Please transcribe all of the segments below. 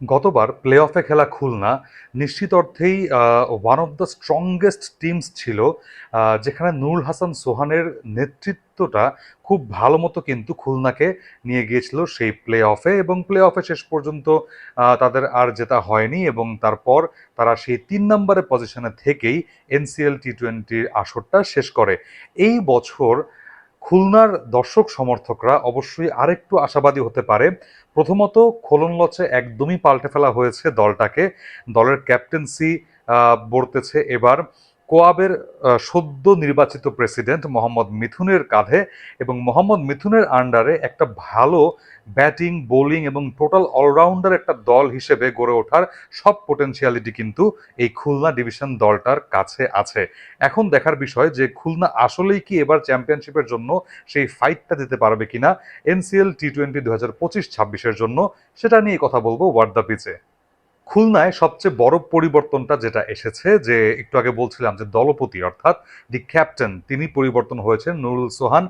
গতবার প্লে অফে খেলা খুলনা নিশ্চিত অর্থেই one of the strongest teams ছিল যেখানে নুরুল হাসান সোহানের নেতৃত্বটা খুব ভালো মতো কিন্তু খুলনাকে নিয়ে গিয়েছিল সেই প্লে অফে এবং প্লে অফে শেষ পর্যন্ত তাদের আর জেতা হয়নি এবং তারপর তারা সেই তিন নম্বরের পজিশনে থেকেই এনসিএল টি টোয়েন্টির আসরটা শেষ করে। এই বছর খুলনার দর্শক সমর্থকরা অবশ্যই আরেকটু আশাবাদী হতে পারে। প্রথমত, খোলন লচে একদমই পাল্টে ফেলা হয়েছে দলটাকে। দলের ক্যাপ্টেন্সি বর্তেছে এবার কোয়াবের সদ্য নির্বাচিত প্রেসিডেন্ট মোহাম্মদ মিথুনের কাঁধে এবং মোহাম্মদ মিথুনের আন্ডারে একটা ভালো ব্যাটিং, বোলিং এবং টোটাল অলরাউন্ডার একটা দল হিসেবে গড়ে ওঠার সব পোটেনশিয়ালিটি কিন্তু এই খুলনা ডিভিশন দলটার কাছে আছে। এখন দেখার বিষয় যে খুলনা আসলেই কি এবার চ্যাম্পিয়নশিপের জন্য সেই ফাইটটা দিতে পারবে কিনা? এনসিএল টি টোয়েন্টি দু হাজার পঁচিশ ছাব্বিশের জন্য সেটা নিয়ে কথা বলব ওয়ার্ড দ্য পিচে খুলনায় সবচেয়ে বড় পরিবর্তনটা যেটা এসেছে, যে একটু আগে বলছিলাম যে দলপতি অর্থাৎ দি ক্যাপ্টেন, তিনি পরিবর্তন হয়েছেন, নুরুল সোহান।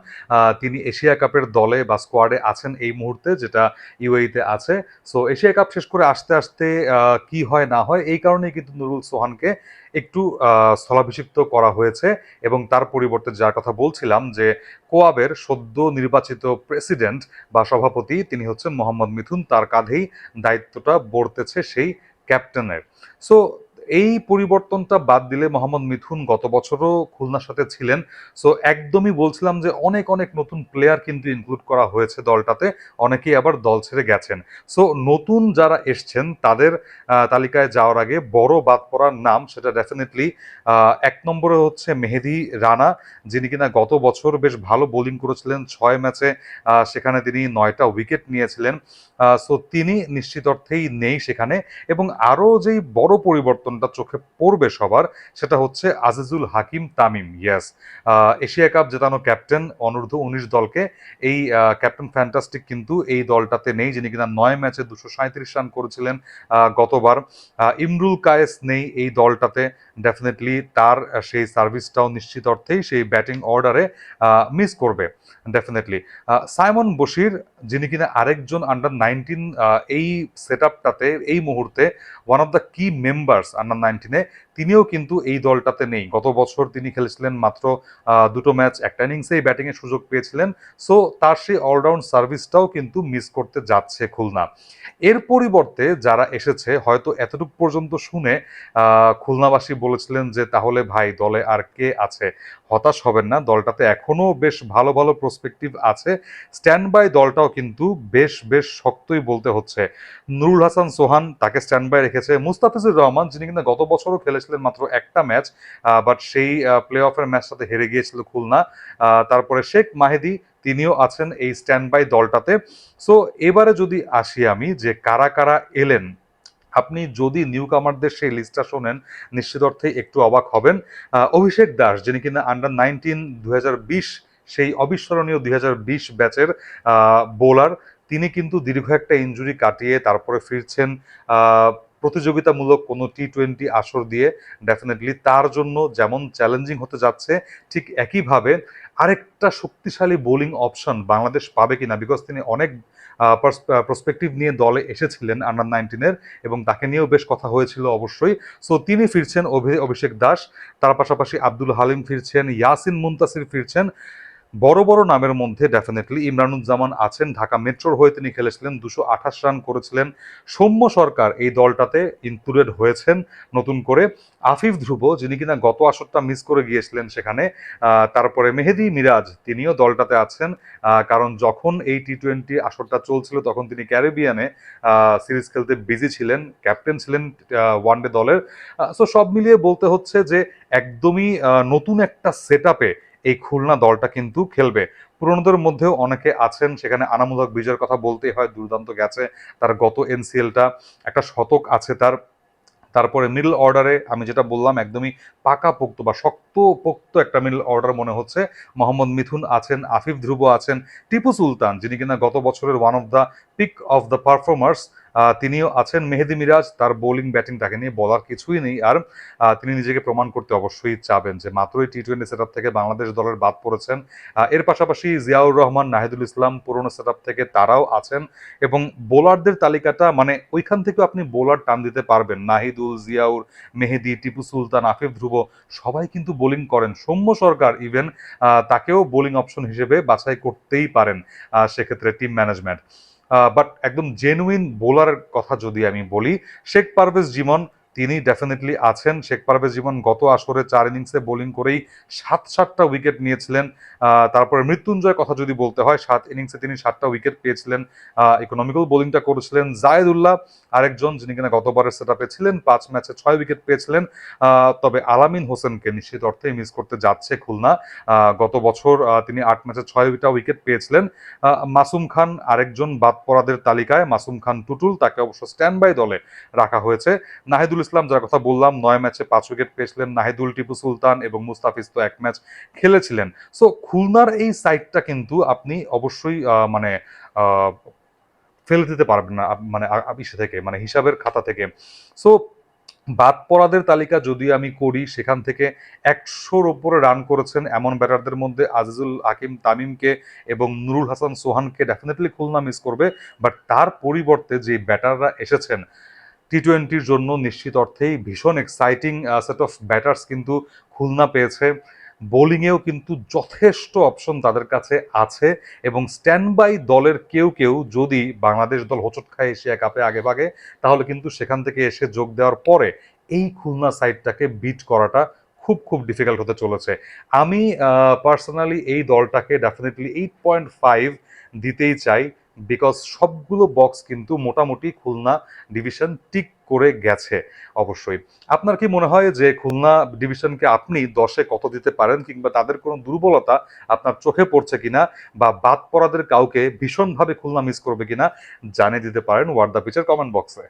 তিনি এশিয়া কাপের দলে বা স্কোয়াডে আছেন এই মুহূর্তে, যেটা ইউএইতে আছে। সো এশিয়া কাপ শেষ করে আসতে আসতে কি হয় না হয়, এই কারণেই কিন্তু নুরুল সোহানকে একটু স্থলাভিষিক্ত করা হয়েছে। এবং তার পরিবর্তে যার কথা বলছিলাম যে কোয়াবের সদ্য নির্বাচিত প্রেসিডেন্ট বা সভাপতি, তিনি হচ্ছেন মোহাম্মদ মিথুন। তার কাঁধেই দায়িত্বটা বর্তেছে সেই ক্যাপ্টেনের সো এই পরিবর্তনটা বাদ দিলে মোহাম্মদ মিথুন গত বছরও খুলনার সাথে ছিলেন। সো একদমই বলছিলাম যে অনেক অনেক নতুন প্লেয়ার কিন্তু ইনক্লুড করা হয়েছে দলটাতে। অনেকেই আবার দল ছেড়ে গেছেন। সো নতুন যারা এসছেন, তাদের তালিকায় যাওয়ার আগে বড় বাদ পড়ার নাম সেটা ডেফিনেটলি এক নম্বরে হচ্ছে মেহেদি রানা, যিনি কিনা গত বছর বেশ ভালো বোলিং করেছিলেন, ছয় ম্যাচে সেখানে তিনি নয়টা উইকেট নিয়েছিলেন। সো তিনি নিশ্চিত অর্থেই নেই সেখানে। এবং আরও যেই বড় পরিবর্তনটা চোখে পড়বে সবার, সেটা হচ্ছে Azizul Hakim Tamim yes Asia cup জেতানো captain অনূর্ধ্ব উনিশ দলকে, এই ক্যাপ্টেন ফ্যান্টাস্টিক কিন্তু এই দলটাতে নেই, যিনি কিনা নয় ম্যাচে দুশো সাঁত্রিশ রান করেছিলেন গতবার। ইমরুল কায়েস নেই এই দলটাতে ডেফিনেটলি তার সেই সার্ভিসটাও নিশ্চিত অর্থেই সেই ব্যাটিং অর্ডারে মিস করবে ডেফিনেটলি সাইমন বশির, যিনি কিনা আরেকজন আন্ডার নাইনটিন এই সেট আপটাতে এই মুহূর্তে one of the key members under নাইনটিনে তিনিও কিন্তু এই দলটাতে নেই। গত বছর তিনি খেলেছিলেন মাত্র দুটো ম্যাচ, একটা ইনিংসেই ব্যাটিংয়ের সুযোগ পেয়েছিলেন। সো তার সেই অলরাউন্ড সার্ভিসটাও কিন্তু মিস করতে যাচ্ছে খুলনা। এর পরিবর্তে যারা এসেছে, হয়তো এতটুকু পর্যন্ত শুনে খুলনাবাসী বলেছিলেন যে, তাহলে ভাই, দলে আর কে আছে? হতাশ হবেন না, দলটাতে এখনও বেশ ভালো ভালো প্রসপেক্টিভ আছে। স্ট্যান্ড বাই দলটাও কিন্তু বেশ বেশ শক্তই বলতে হচ্ছে। নুরুল হাসান সোহান তাকে স্ট্যান্ড বাই রেখেছে। মুস্তাফিজুর রহমান, যিনি কিনা গত বছরও খেলেছিলেন মাত্র একটা ম্যাচ বাট সেই প্লে অফের ম্যাচটাতে হেরে গিয়েছিল খুলনা। তারপরে শেখ মাহেদি, তিনিও আছেন এই স্ট্যান্ড বাই দলটাতে। সো এবারে যদি আসি আমি যে কারা কারা এলেন, আপনি যদি নিউ কামারদের সেই লিস্টটা শোনেন, নিশ্চিত অর্থে একটু অবাক হবেন। অভিষেক দাস, যিনি কিনা আন্ডার নাইনটিন দুই হাজার বিশ, সেই অবিস্মরণীয় দুই হাজার বিশ ব্যাচের বোলার তিনি কিন্তু দীর্ঘ একটা ইনজুরি কাটিয়ে তারপরে ফিরছেন প্রতিযোগিতামূলক কোনো টি টোয়েন্টি আসর দিয়ে ডেফিনেটলি তার জন্য যেমন চ্যালেঞ্জিং হতে যাচ্ছে, ঠিক একইভাবে আরেকটা শক্তিশালী বোলিং অপশন বাংলাদেশ পাবে কিনা বিকজ তিনি অনেক প্রসপেক্টিভ নিয়ে দলে এসেছিলেন আন্ডার নাইনটিনের এবং তাকে নিয়েও বেশ কথা হয়েছিল অবশ্যই। সো তিনি ফিরছেন অভি- অভিষেক দাস, তার পাশাপাশি আব্দুল হালিম ফিরছেন, ইয়াসিন মুন্তাসির ফিরছেন। বড় বড় নামের মধ্যে ডেফিনেটলি ইমরানুজ্জামান আছেন। ঢাকা মেট্রোর হয়ে তিনি খেলেছিলেন, দুশো আঠাশ রান করেছিলেন। সৌম্য সরকার এই দলটাতে ইনক্লুডেড হয়েছেন নতুন করে। আফিফ ধ্রুব, যিনি কিনা গত আসরটা মিস করে গিয়েছিলেন সেখানে তারপরে মেহেদি মিরাজ, তিনিও দলটাতে আছেন। কারণ যখন এই টি টোয়েন্টি আসরটা চলছিল, তখন তিনি ক্যারিবিয়ানে সিরিজ খেলতে বিজি ছিলেন। ক্যাপ্টেন ছিলেন ওয়ানডে দলের। সো সব মিলিয়ে বলতে হচ্ছে যে, একদমই নতুন একটা সেট এই খুলনা দলটা কিন্তু খেলবে। পুরনোদের মধ্যেও অনেকে আছেন, সেখানে আনামূলক বিজয়ের কথা বলতেই হয়, দুর্দান্ত গেছে তার গত এনসিএলটা, একটা শতক আছে তার। তারপরে মিডল অর্ডারে আমি যেটা বললাম, একদমই পাকা পোক্ত বা শক্ত পোক্ত একটা মিডল অর্ডার মনে হচ্ছে। মোহাম্মদ মিথুন আছেন, আফিফ ধ্রুব আছেন, টিপু সুলতান, যিনি কিনা গত বছরের one of the peak of the performers তিনিও আছেন মেহেদি মিরাজ, তার বোলিং ব্যাটিং তাকে নিয়ে বলার কিছুই নেই। আর তিনি নিজেকে প্রমাণ করতে অবশ্যই চাবেন যে মাত্রই টি টোয়েন্টি সেট থেকে বাংলাদেশ দলের বাদ পড়েছেন। এর পাশাপাশি জিয়াউর রহমান, নাহিদুল ইসলাম পুরনো সেট থেকে তারাও আছেন এবং বোলারদের তালিকাটা মানে ওইখান থেকে আপনি বোলার টান দিতে পারবেন। নাহিদুল, জিয়াউর, মেহেদি, টিপু সুলতান, আফিফ ধ্রুব, সবাই কিন্তু বোলিং করেন। সৌম্য সরকার ইভেন তাকেও বোলিং অপশন হিসেবে বাছাই করতেই পারেন সেক্ষেত্রে টিম ম্যানেজমেন্ট বাট একদম জেনুইন বোলারের কথা যদি আমি বলি শেখ পারভেজ জিমন তিনি ডেফিনেটলি আছেন। শেখ পারভেজ জীবন গত আসরে চার ইনিংসে বোলিং করেই সাত সাতটা উইকেট নিয়েছিলেন। তারপরে মৃত্যুঞ্জয় কথা যদি বলতে হয়, সাত ইনিংসে তিনি সাতটা উইকেট পেয়েছিলেন। ইকোনমিক্যাল বোলিংটা করেছিলেন জায়েদুল্লাহ, আরেকজন যিনি কিনা গতবারের সেট আপে ছিলেন, পাঁচ ম্যাচে ছয় উইকেট পেয়েছিলেন। তবে আলামিন হোসেনকে নিশ্চিত অর্থে মিস করতে যাচ্ছে খুলনা। গত বছর তিনি আট ম্যাচে ছয়টা উইকেট পেয়েছিলেন। মাসুম খান আরেকজন বাদ পড়াদের তালিকায়, মাসুম খান টুটুল, তাকে অবশ্য স্ট্যান্ড বাই দলে রাখা হয়েছে। নাহিদুল ইসলাম, যার কথা বললাম, নয় ম্যাচে পাঁচ উইকেট পেয়েছিলেন নাহিদুল টিপু সুলতান এবং মুস্তাফিজ তো এক ম্যাচ খেলেছিলেন। সো খুলনার এই সাইডটা কিন্তু আপনি অবশ্যই মানে ফেলে দিতে পারবেন না মানে ইসে থেকে মানে হিসাবের খাতা থেকে। সো বাদ পড়াদের তালিকা যদি আমি করি, সেখান থেকে একশোর ওপরে রান করেছেন এমন ব্যাটারদের মধ্যে আজিজুল হাকিম তামিমকে এবং নুরুল হাসান সোহানকে ডেফিনেটলি খুলনা মিস করবে বাট তার পরিবর্তে যে ব্যাটাররা এসেছেন টি টোয়েন্টির জন্য নিশ্চিত অর্থেই ভীষণ এক্সাইটিং সেট অফ ব্যাটার্স কিন্তু খুলনা পেয়েছে। বোলিংয়েও কিন্তু যথেষ্ট অপশন তাদের কাছে আছে এবং স্ট্যান্ড বাই দলের কেউ কেউ যদি বাংলাদেশ দল হোঁচট খায় এশিয়া কাপে আগে ভাগে তাহলে কিন্তু সেখান থেকে এসে যোগ দেওয়ার পরে এই খুলনা সাইডটাকে বিট করাটা খুব খুব ডিফিকাল্ট হতে চলেছে। আমি পার্সোনালি এই দলটাকে ডেফিনেটলি এইট পয়েন্ট ফাইভ দিতেই চাই। বিকজ সবগুলো বক্স কিন্তু মোটামুটি খুলনা ডিভিশন টিক করে গেছে অবশ্যই। আপনার কি মনে হয় যে খুলনা ডিভিশনকে আপনি দশে কত দিতে পারেন কিংবা তাদের কোনো দুর্বলতা আপনার চোখে পড়ছে কিনা বা বাদ পড়াদের কাউকে ভীষণভাবে খুলনা মিস করবে কিনা জানিয়ে দিতে পারেন ওয়ার্ড দ্য পিচের কমেন্ট বক্সে